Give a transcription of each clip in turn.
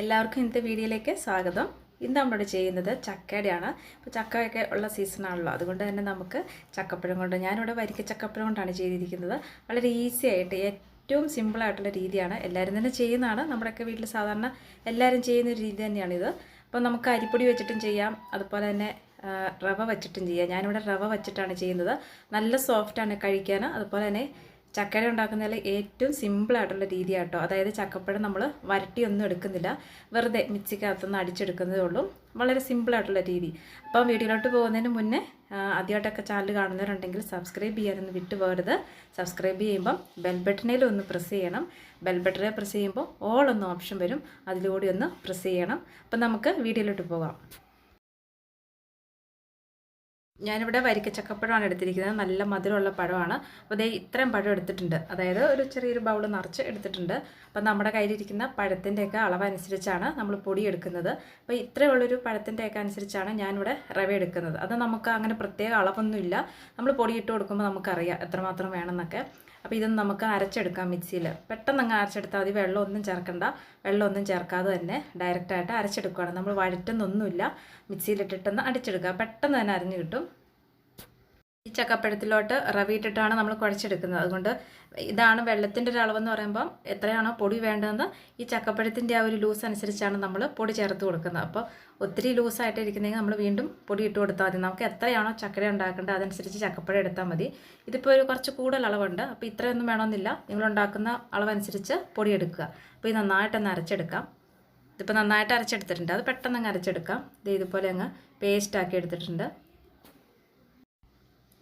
എല്ലാവർക്കും ഇന്നത്തെ വീഡിയോയിലേക്ക് സ്വാഗതം. ഇന്ന് നമ്മളിവിടെ ചെയ്യുന്നത് ചക്കയുടെയാണ്. ഇപ്പോൾ ചക്കയൊക്കെ ഉള്ള സീസണാണല്ലോ അതുകൊണ്ട് തന്നെ നമുക്ക് ചക്കപ്പഴം കൊണ്ട് ഞാനിവിടെ വരിക്ക ചക്കപ്പഴം കൊണ്ടാണ് ചെയ്തിരിക്കുന്നത്. വളരെ ഈസി ആയിട്ട് ഏറ്റവും സിമ്പിളായിട്ടുള്ള രീതിയാണ്. എല്ലാവരും തന്നെ ചെയ്യുന്നതാണ്. നമ്മുടെയൊക്കെ വീട്ടിൽ സാധാരണ എല്ലാവരും ചെയ്യുന്ന ഒരു രീതി തന്നെയാണിത്. അപ്പോൾ നമുക്ക് അരിപ്പൊടി വെച്ചിട്ടും ചെയ്യാം. അതുപോലെ തന്നെ റവ വെച്ചിട്ടും ചെയ്യാം. ഞാനിവിടെ റവ വെച്ചിട്ടാണ് ചെയ്യുന്നത്. നല്ല സോഫ്റ്റാണ് കഴിക്കാൻ അതുപോലെ തന്നെ ചക്കര ഉണ്ടാക്കുന്നതിൽ ഏറ്റവും സിമ്പിളായിട്ടുള്ള രീതിയാട്ടോ. അതായത് ചക്കപ്പഴം നമ്മൾ വരട്ടിയൊന്നും എടുക്കുന്നില്ല. വെറുതെ മിക്സിക്കകത്തുനിന്ന് അടിച്ചെടുക്കുന്നതേ ഉള്ളൂ. വളരെ സിമ്പിളായിട്ടുള്ള രീതി. അപ്പോൾ വീഡിയോയിലോട്ട് പോകുന്നതിന് മുന്നേ ആദ്യമായിട്ടൊക്കെ ചാനൽ കാണുന്നവരുണ്ടെങ്കിൽ സബ്സ്ക്രൈബ് ചെയ്യാനൊന്ന് വിട്ടു പോകരുത് സബ്സ്ക്രൈബ് ചെയ്യുമ്പം ബെൽ ബട്ടണിൽ ഒന്ന് പ്രസ് ചെയ്യണം. ബെൽ ബട്ടണിൽ പ്രസ് ചെയ്യുമ്പോൾ ഓൾ ഒന്ന് ഓപ്ഷൻ വരും. അതിലൂടെ ഒന്ന് പ്രസ് ചെയ്യണം. അപ്പം നമുക്ക് വീഡിയോയിലോട്ട് പോകാം. ഞാനിവിടെ വരിക്ക ചക്കപ്പഴമാണ് എടുത്തിരിക്കുന്നത്. നല്ല മധുരമുള്ള പഴമാണ്. അപ്പോൾ ദേ ഇത്രയും പഴം എടുത്തിട്ടുണ്ട്. അതായത് ഒരു ചെറിയൊരു ബൗൾ നിറച്ച് എടുത്തിട്ടുണ്ട്. അപ്പോൾ നമ്മുടെ കയ്യിലിരിക്കുന്ന പഴത്തിന്റെയൊക്കെ അളവനുസരിച്ചാണ് നമ്മൾ പൊടി എടുക്കുന്നത്. അപ്പോൾ ഇത്രയുള്ളൊരു പഴത്തിന്റെയൊക്കെ അനുസരിച്ചാണ് ഞാനിവിടെ റവ എടുക്കുന്നത്. അത് നമുക്ക് അങ്ങനെ പ്രത്യേക അളവൊന്നുമില്ല. നമ്മൾ പൊടിയിട്ട് കൊടുക്കുമ്പോൾ നമുക്കറിയാം എത്രമാത്രം വേണമെന്നൊക്കെ. അപ്പോൾ ഇതൊന്ന് നമുക്ക് അരച്ചെടുക്കാം മിക്സിയിൽ. പെട്ടെന്ന് അങ്ങ് അരച്ചെടുത്താൽ മതി. വെള്ളമൊന്നും ചേർക്കണ്ട. വെള്ളമൊന്നും ചേർക്കാതെ തന്നെ ഡയറക്റ്റായിട്ട് അരച്ചെടുക്കുകയാണ് നമ്മൾ വഴറ്റുന്നൊന്നുമില്ല. മിക്സിയിലിട്ടിട്ടൊന്ന് അടിച്ചെടുക്കുക. പെട്ടെന്ന് തന്നെ അരഞ്ഞു കിട്ടും. ഈ ചക്കപ്പഴത്തിലോട്ട് റവ ഇട്ടിട്ടാണ് നമ്മൾ കുഴച്ചെടുക്കുന്നത്. അതുകൊണ്ട് ഇതാണ് വെള്ളത്തിന്റെ ഒരു അളവെന്ന് പറയുമ്പം എത്രയാണോ പൊടി വേണ്ടതെന്ന് ഈ ചക്കപ്പഴത്തിന്റെ ആ ഒരു ലൂസ് അനുസരിച്ചാണ് നമ്മൾ പൊടി ചേർത്ത് കൊടുക്കുന്നത്. അപ്പോൾ ഒത്തിരി ലൂസായിട്ട് ഇരിക്കുന്നെങ്കിൽ നമ്മൾ വീണ്ടും പൊടി ഇട്ട് കൊടുത്താൽ മതി. നമുക്ക് എത്രയാണോ ചക്കര ഉണ്ടാക്കേണ്ടത് അതനുസരിച്ച് ചക്കപ്പഴം എടുത്താൽ മതി. ഇതിപ്പോൾ ഒരു കുറച്ച് കൂടുതൽ അളവുണ്ട്. അപ്പോൾ ഇത്രയൊന്നും വേണമെന്നില്ല. നിങ്ങൾ ഉണ്ടാക്കുന്ന അളവനുസരിച്ച് പൊടി എടുക്കുക. അപ്പോൾ ഇത് നന്നായിട്ടൊന്ന് അരച്ചെടുക്കാം. ഇതിപ്പോൾ നന്നായിട്ട് അരച്ചെടുത്തിട്ടുണ്ട്. അത് പെട്ടെന്ന് അങ്ങ് അരച്ചെടുക്കാം. ഇത് ഇതുപോലെ അങ്ങ് പേസ്റ്റാക്കി എടുത്തിട്ടുണ്ട്.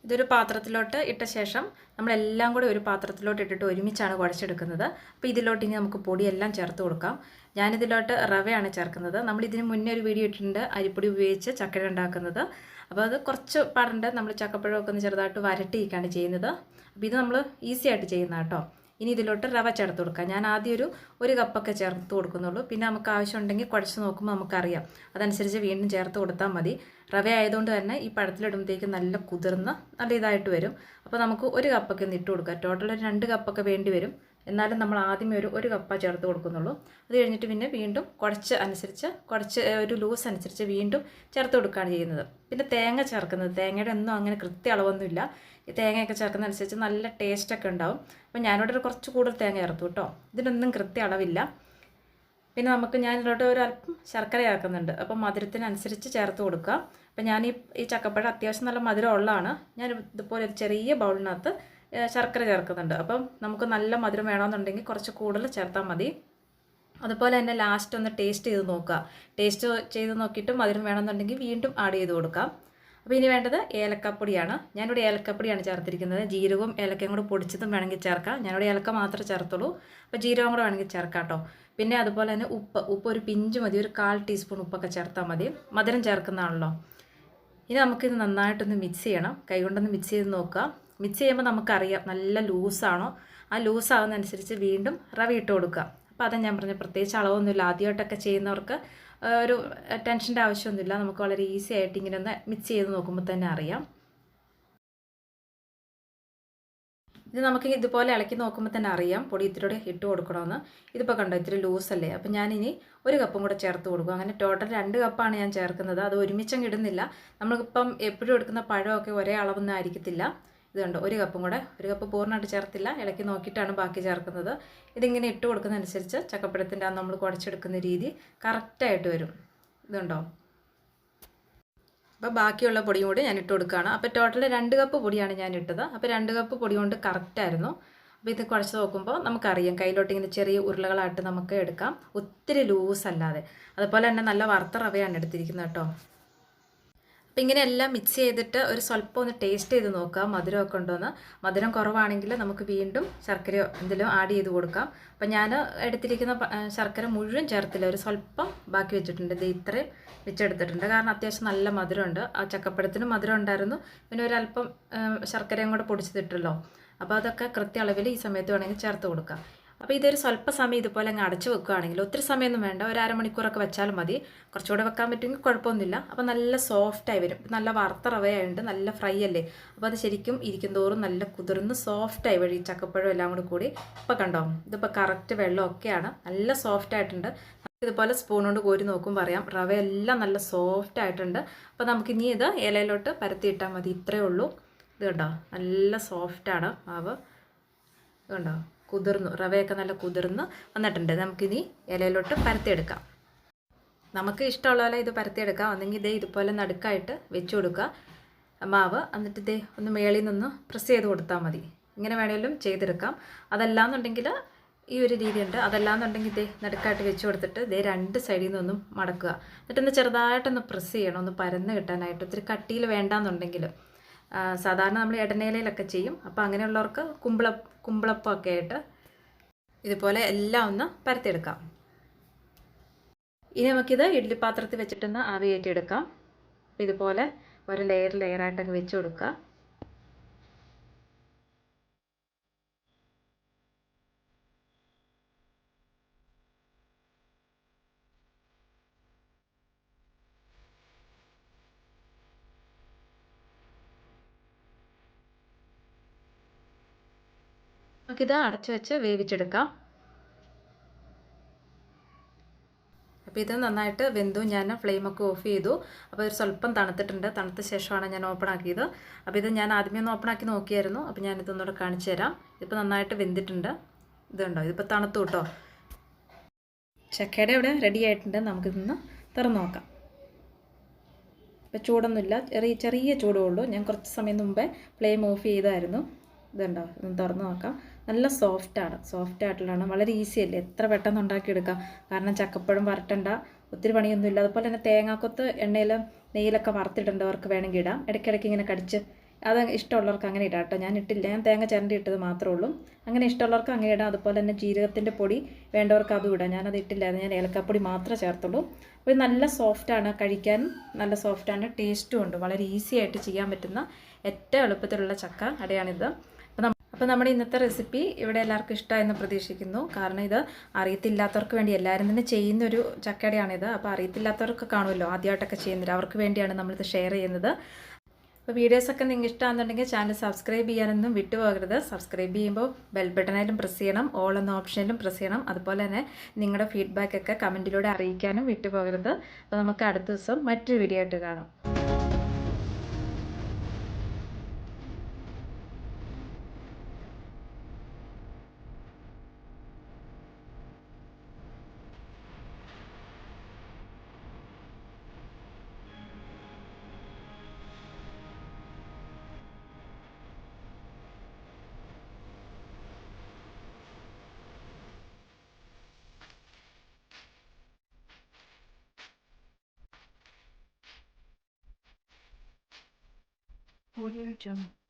ഇതൊരു പാത്രത്തിലോട്ട് ഇട്ട ശേഷം നമ്മളെല്ലാം കൂടി ഒരു പാത്രത്തിലോട്ട് ഇട്ടിട്ട് ഒരുമിച്ചാണ് കുഴച്ചെടുക്കുന്നത്. അപ്പോൾ ഇതിലോട്ട് ഇനി നമുക്ക് പൊടിയെല്ലാം ചേർത്ത് കൊടുക്കാം. ഞാനിതിലോട്ട് റവയാണ് ചേർക്കുന്നത്. നമ്മൾ ഇതിന് മുന്നേ ഒരു വീഡിയോ ഇട്ടിട്ടുണ്ട്. അരിപ്പൊടി ഉപയോഗിച്ച് ചക്കര ഉണ്ടാക്കുന്നത്. അപ്പോൾ അത് കുറച്ച് പാടുണ്ട്. നമ്മൾ ചക്കപ്പഴമൊക്കെ ഒന്ന് ചെറുതായിട്ട് വരട്ടിയിരിക്കുകയാണ് ചെയ്യുന്നത്. അപ്പോൾ ഇത് നമ്മൾ ഈസി ആയിട്ട് ചെയ്യുന്ന കേട്ടോ ഇനി ഇതിലോട്ട് റവ ചേർത്ത് കൊടുക്കാം. ഞാൻ ആദ്യം ഒരു ഒരു കപ്പൊക്കെ ചേർത്ത് കൊടുക്കുന്നുള്ളൂ. പിന്നെ നമുക്ക് ആവശ്യമുണ്ടെങ്കിൽ കുഴച്ച് നോക്കുമ്പോൾ നമുക്കറിയാം. അതനുസരിച്ച് വീണ്ടും ചേർത്ത് കൊടുത്താൽ മതി. റവ ആയതുകൊണ്ട് തന്നെ ഈ പഴത്തിലിടുമ്പോഴത്തേക്ക് നല്ല കുതിർന്ന് നല്ല ഇതായിട്ട് വരും. അപ്പോൾ നമുക്ക് ഒരു കപ്പൊക്കെ ഒന്ന് ഇട്ട് കൊടുക്കാം. ടോട്ടൽ ഒരു രണ്ട് കപ്പൊക്കെ വേണ്ടി വരും. എന്നാലും നമ്മൾ ആദ്യമേ ഒരു ഒരു കപ്പ ചേർത്ത് കൊടുക്കുന്നുള്ളൂ. അത് കഴിഞ്ഞിട്ട് പിന്നെ വീണ്ടും കുറച്ച് അനുസരിച്ച് കുറച്ച് ഒരു ലൂസ് അനുസരിച്ച് വീണ്ടും ചേർത്ത് കൊടുക്കുകയാണ് ചെയ്യുന്നത്. പിന്നെ തേങ്ങ ചേർക്കുന്നത് തേങ്ങയുടെ ഒന്നും അങ്ങനെ കൃത്യ അളവൊന്നുമില്ല. ഈ തേങ്ങയൊക്കെ ചേർക്കുന്ന അനുസരിച്ച് നല്ല ടേസ്റ്റൊക്കെ ഉണ്ടാവും. അപ്പോൾ ഞാനിവിടെ കുറച്ച് കൂടുതൽ തേങ്ങ ചേർത്തു കേട്ടോ. ഇതിനൊന്നും കൃത്യ അളവില്ല. പിന്നെ നമുക്ക് ഞാൻ ഇതിലോട്ട് ഒരു അല്പം ശർക്കര ചേർക്കുന്നുണ്ട്. അപ്പോൾ മധുരത്തിനനുസരിച്ച് ചേർത്ത് കൊടുക്കുക അപ്പോൾ ഞാൻ ഈ ഈ ചക്കപ്പഴം അത്യാവശ്യം നല്ല മധുരം ഉള്ളതാണ് ഞാൻ ഇതുപോലെ ചെറിയ ബൗളിനകത്ത് ശർക്കര ചേർക്കുന്നുണ്ട്. അപ്പം നമുക്ക് നല്ല മധുരം വേണമെന്നുണ്ടെങ്കിൽ കുറച്ച് കൂടുതൽ ചേർത്താൽ മതി. അതുപോലെ തന്നെ ലാസ്റ്റ് ഒന്ന് ടേസ്റ്റ് ചെയ്ത് നോക്കുക. ടേസ്റ്റ് ചെയ്ത് നോക്കിയിട്ട് മധുരം വേണമെന്നുണ്ടെങ്കിൽ വീണ്ടും ആഡ് ചെയ്ത് കൊടുക്കാം. അപ്പോൾ ഇനി വേണ്ടത് ഏലക്കപ്പൊടിയാണ്. ഞാനിവിടെ ഏലക്കപ്പൊടിയാണ് ചേർത്തിരിക്കുന്നത്. ജീരകവും ഏലക്കയും കൂടെ പൊടിച്ചതും വേണമെങ്കിൽ ചേർക്കാം. ഞാനിവിടെ ഏലക്ക മാത്രമേ ചേർത്തുള്ളൂ. അപ്പോൾ ജീരകം കൂടെ വേണമെങ്കിൽ ചേർക്കാം കേട്ടോ. പിന്നെ അതുപോലെ തന്നെ ഉപ്പ്. ഉപ്പ് ഒരു പിഞ്ച് മതി. ഒരു കാൽ ടീസ്പൂൺ ഉപ്പൊക്കെ ചേർത്താൽ മതി. മധുരം ചേർക്കുന്നതാണല്ലോ. ഇനി നമുക്കിത് നന്നായിട്ടൊന്ന് മിക്സ് ചെയ്യണം. കൈകൊണ്ടൊന്ന് മിക്സ് ചെയ്ത് നോക്കുക. മിക്സ് ചെയ്യുമ്പോൾ നമുക്കറിയാം നല്ല ലൂസാണോ. ആ ലൂസാവുന്നതനുസരിച്ച് വീണ്ടും റവ ഇട്ട് കൊടുക്കുക. അപ്പോൾ അതാ ഞാൻ പറഞ്ഞ പ്രത്യേകിച്ച് അളവൊന്നുമില്ല. ആദ്യമായിട്ടൊക്കെ ചെയ്യുന്നവർക്ക് ഒരു ടെൻഷന്റെ ആവശ്യമൊന്നുമില്ല. നമുക്ക് വളരെ ഈസി ആയിട്ട് ഇങ്ങനെ ഒന്ന് മിക്സ് ചെയ്ത് നോക്കുമ്പോൾ തന്നെ അറിയാം. ഇത് നമുക്ക് ഇതുപോലെ ഇളക്കി നോക്കുമ്പോൾ തന്നെ അറിയാം പൊടി ഇത്തിരി ഇട്ട് കൊടുക്കണമെന്ന്. ഇതിപ്പോൾ കണ്ടോ ഇത്തിരി ലൂസല്ലേ. അപ്പം ഞാനിനി ഒരു കപ്പും കൂടെ ചേർത്ത് കൊടുക്കും. അങ്ങനെ ടോട്ടൽ രണ്ട് കപ്പാണ് ഞാൻ ചേർക്കുന്നത്. അത് ഒരുമിച്ചങ്ങ് ഇടുന്നില്ല. നമ്മളിപ്പം എപ്പോഴും എടുക്കുന്ന പഴമൊക്കെ ഒരേ അളവൊന്നും ആയിരിക്കത്തില്ല. ഇത് കണ്ടോ ഒരു കപ്പും കൂടെ. ഒരു കപ്പ് പൂർണമായിട്ട് ചേർത്തില്ല. ഇളക്കി നോക്കിയിട്ടാണ് ബാക്കി ചേർക്കുന്നത്. ഇതിങ്ങനെ ഇട്ട് കൊടുക്കുന്നതനുസരിച്ച് ചക്കപ്പഴത്തിന്റെ അന്ന് നമ്മൾ കുഴച്ചെടുക്കുന്ന രീതി കറക്റ്റായിട്ട് വരും. ഇതുണ്ടോ? അപ്പോൾ ബാക്കിയുള്ള പൊടിയും കൂടി ഞാൻ ഇട്ട് കൊടുക്കുകയാണ്. അപ്പോൾ ടോട്ടൽ രണ്ട് കപ്പ് പൊടിയാണ് ഞാൻ ഇട്ടത്. അപ്പോൾ രണ്ട് കപ്പ് പൊടി കൊണ്ട് കറക്റ്റായിരുന്നു അപ്പോൾ ഇത് കുഴച്ച് നോക്കുമ്പോൾ നമുക്കറിയാം. കയ്യിലോട്ട് ഇങ്ങനെ ചെറിയ ഉരുളകളായിട്ട് നമുക്ക് എടുക്കാം. ഒത്തിരി ലൂസ് അല്ലാതെ. അതുപോലെ തന്നെ നല്ല വറുത്ത റവയാണ് എടുത്തിരിക്കുന്നത് കേട്ടോ. അപ്പോൾ ഇങ്ങനെ എല്ലാം മിക്സ് ചെയ്തിട്ട് ഒരു സ്വല്പം ഒന്ന് ടേസ്റ്റ് ചെയ്ത് നോക്കാം. മധുരമൊക്കെ ഉണ്ടോയെന്ന് മധുരം കുറവാണെങ്കിൽ നമുക്ക് വീണ്ടും ശർക്കരയോ എന്തെങ്കിലും ആഡ് ചെയ്ത് കൊടുക്കാം. അപ്പം ഞാൻ എടുത്തിരിക്കുന്ന ശർക്കര മുഴുവൻ ചേർത്തില്ല. ഒരു സ്വല്പം ബാക്കി വെച്ചിട്ടുണ്ട്. ഇത് ഇത്രയും വെച്ചെടുത്തിട്ടുണ്ട്. കാരണം അത്യാവശ്യം നല്ല മധുരമുണ്ട്. ആ ചക്കപ്പഴത്തിനും മധുരം ഉണ്ടായിരുന്നു. പിന്നെ ഒരല്പം ശർക്കരയും കൂടെ പൊടിച്ചിട്ടിട്ടല്ലോ. അപ്പോൾ അതൊക്കെ കൃത്യ അളവിൽ ഈ സമയത്ത് വേണമെങ്കിൽ ചേർത്ത് കൊടുക്കാം. അപ്പോൾ ഇതൊരു സ്വല്പ സമയം ഇതുപോലെ അങ്ങ് അടച്ചു വെക്കുകയാണെങ്കിൽ ഒത്തിരി സമയമൊന്നും വേണ്ട. ഒരു അരമണിക്കൂറൊക്കെ വെച്ചാലും മതി. കുറച്ചുകൂടെ വെക്കാൻ പറ്റുമെങ്കിൽ കുഴപ്പമൊന്നുമില്ല. അപ്പോൾ നല്ല സോഫ്റ്റായി വരും. നല്ല വറുത്ത റവയായുണ്ട് നല്ല ഫ്രൈ അല്ലേ? അപ്പോൾ അത് ശരിക്കും ഇരിക്കും തോറും നല്ല കുതിർന്ന് സോഫ്റ്റായി വഴി ചക്കപ്പഴം എല്ലാം കൂടി കൂടി. ഇപ്പോൾ കണ്ടോ? ഇതിപ്പോൾ കറക്റ്റ് വെള്ളമൊക്കെയാണ്. നല്ല സോഫ്റ്റായിട്ടുണ്ട് ഇതുപോലെ സ്പൂൺ കൊണ്ട് കോരി നോക്കും പറയാം റവ എല്ലാം നല്ല സോഫ്റ്റ് ആയിട്ടുണ്ട്. അപ്പോൾ നമുക്കിനി ഇത് ഇലയിലോട്ട് പരത്തിയിട്ടാൽ മതി. ഇത്രയേ ഉള്ളൂ. ഇത് കണ്ടോ? നല്ല സോഫ്റ്റാണ് മാവ്. കണ്ടോ? കുതിർന്നു റവയൊക്കെ നല്ല കുതിർന്ന് വന്നിട്ടുണ്ട്. നമുക്കിനി ഇലയിലോട്ട് പരത്തിയെടുക്കാം. നമുക്ക് ഇഷ്ടമുള്ള പോലെ ഇത് പരത്തിയെടുക്കാം. ഒന്നെങ്കിൽ ഇതേ ഇതുപോലെ നടുക്കായിട്ട് വെച്ച് കൊടുക്കുക. മാവ് എന്നിട്ട് ഇതേ ഒന്ന് മേളിൽ നിന്ന് പ്രസ് ചെയ്ത് കൊടുത്താൽ മതി. ഇങ്ങനെ വേണമെങ്കിലും ചെയ്തെടുക്കാം. അതല്ലാന്നുണ്ടെങ്കിൽ ഈ ഒരു രീതിയുണ്ട്. അതല്ലാന്നുണ്ടെങ്കിൽ ഇതേ നടുക്കായിട്ട് വെച്ച് കൊടുത്തിട്ട് ഇതേ രണ്ട് സൈഡിൽ നിന്നൊന്നും മടക്കുക. എന്നിട്ടൊന്ന് ചെറുതായിട്ടൊന്ന് പ്രസ് ചെയ്യണം. ഒന്ന് പരന്ന് കിട്ടാനായിട്ട്. ഒത്തിരി കട്ടിയിൽ വേണ്ടാന്നുണ്ടെങ്കിൽ. സാധാരണ നമ്മൾ ഇടനേലയിലൊക്കെ ചെയ്യും. അപ്പോൾ അങ്ങനെയുള്ളവർക്ക് കുമ്പള കുമ്പളപ്പമൊക്കെ ആയിട്ട് ഇതുപോലെ എല്ലാം ഒന്ന് പരത്തിയെടുക്കാം. ഇനി നമുക്കിത് ഇഡ്ഡലി പാത്രത്തിൽ വെച്ചിട്ടൊന്ന് ആവിയേറ്റെടുക്കാം ഇതുപോലെ ഒരു ലെയർ ലെയറായിട്ടൊക്കെ വെച്ച് കൊടുക്കുക. നമുക്കിത് അടച്ചു വെച്ച് വേവിച്ചെടുക്കാം. അപ്പോൾ ഇത് നന്നായിട്ട് വെന്തു. ഞാൻ ഫ്ലെയിമൊക്കെ ഓഫ് ചെയ്തു. അപ്പോൾ ഒരു സ്വല്പം തണുത്തിട്ടുണ്ട്. തണുത്ത ശേഷമാണ് ഞാൻ ഓപ്പൺ ആക്കിയത്. അപ്പോൾ ഇത് ഞാൻ ആദ്യമേ ഒന്ന് ഓപ്പൺ ആക്കി നോക്കിയായിരുന്നു. അപ്പോൾ ഞാൻ ഇതൊന്നുകൂടെ കാണിച്ചു തരാം. ഇപ്പോൾ നന്നായിട്ട് വെന്തിട്ടുണ്ട്. ഇതുണ്ടോ? ഇതിപ്പോൾ തണുത്തു കേട്ടോ. ചക്കയുടെ ഇവിടെ റെഡി ആയിട്ടുണ്ട്. നമുക്കിതൊന്ന് തുറന്നു നോക്കാം. ഇപ്പോൾ ചൂടൊന്നുമില്ല. ചെറിയ ചെറിയ ചൂടേ ഞാൻ കുറച്ച് സമയം മുമ്പേ ഫ്ലെയിം ഓഫ് ചെയ്തായിരുന്നു. ഇതുണ്ടോ? തുറന്ന് നോക്കാം. നല്ല സോഫ്റ്റാണ് സോഫ്റ്റ് ആയിട്ടുള്ളതാണ്. വളരെ ഈസി അല്ലേ? എത്ര പെട്ടെന്ന് ഉണ്ടാക്കിയെടുക്കാം? കാരണം ചക്കപ്പഴം വരട്ടണ്ട. ഒത്തിരി പണിയൊന്നുമില്ല അതുപോലെ തന്നെ തേങ്ങാക്കൊത്ത് എണ്ണയിൽ നെയ്യിലൊക്കെ വറുത്തിട്ടുണ്ടവർക്ക് വേണമെങ്കിൽ ഇടാം. ഇടയ്ക്കിടയ്ക്ക് ഇങ്ങനെ കടിച്ച് അത് ഇഷ്ടമുള്ളവർക്ക് അങ്ങനെ ഇടാം കേട്ടോ. ഞാൻ ഇട്ടില്ല. ഞാൻ തേങ്ങ ചിരണ്ടി ഇട്ടത് മാത്രമേ ഉള്ളൂ. അങ്ങനെ ഇഷ്ടമുള്ളവർക്ക് അങ്ങനെ ഇടാം. അതുപോലെ തന്നെ ജീരകത്തിന്റെ പൊടി വേണ്ടവർക്ക് അതും ഇടാം. ഞാനത് ഇട്ടില്ലായിരുന്നു. ഞാൻ ഏലക്കാപ്പൊടി മാത്രമേ ചേർത്തുള്ളൂ. അപ്പോൾ നല്ല സോഫ്റ്റാണ് കഴിക്കാൻ നല്ല സോഫ്റ്റാണ് ടേസ്റ്റും ഉണ്ട്. വളരെ ഈസി ആയിട്ട് ചെയ്യാൻ പറ്റുന്ന ഏറ്റവും എളുപ്പത്തിലുള്ള ചക്ക അടയാണിത്. അപ്പോൾ നമ്മുടെ ഇന്നത്തെ റെസിപ്പി ഇവിടെ എല്ലാവർക്കും ഇഷ്ടമായെന്ന് പ്രതീക്ഷിക്കുന്നു. കാരണം ഇത് അറിയത്തില്ലാത്തവർക്ക് വേണ്ടി എല്ലാവരും തന്നെ ചെയ്യുന്നൊരു ചക്കടയാണിത്. അപ്പോൾ അറിയത്തില്ലാത്തവർക്ക് കാണുമല്ലോ ആദ്യമായിട്ടൊക്കെ ചെയ്യുന്നത്. അവർക്ക് വേണ്ടിയാണ് നമ്മളിത് ഷെയർ ചെയ്യുന്നത്. അപ്പോൾ വീഡിയോസൊക്കെ നിങ്ങൾക്ക് ഇഷ്ടമാണെന്നുണ്ടെങ്കിൽ ചാനൽ സബ്സ്ക്രൈബ് ചെയ്യാനൊന്നും വിട്ടുപോകരുത്. സബ്സ്ക്രൈബ് ചെയ്യുമ്പോൾ ബെൽ ബട്ടണായാലും പ്രസ് ചെയ്യണം. ഓൾ എന്ന ഓപ്ഷനിലും പ്രസ് ചെയ്യണം. അതുപോലെ തന്നെ നിങ്ങളുടെ ഫീഡ്ബാക്കൊക്കെ കമന്റിലൂടെ അറിയിക്കാനും വിട്ടുപോകരുത്. അപ്പോൾ നമുക്ക് അടുത്ത ദിവസം മറ്റൊരു വീഡിയോ ആയിട്ട് കാണാം. Audio Jump.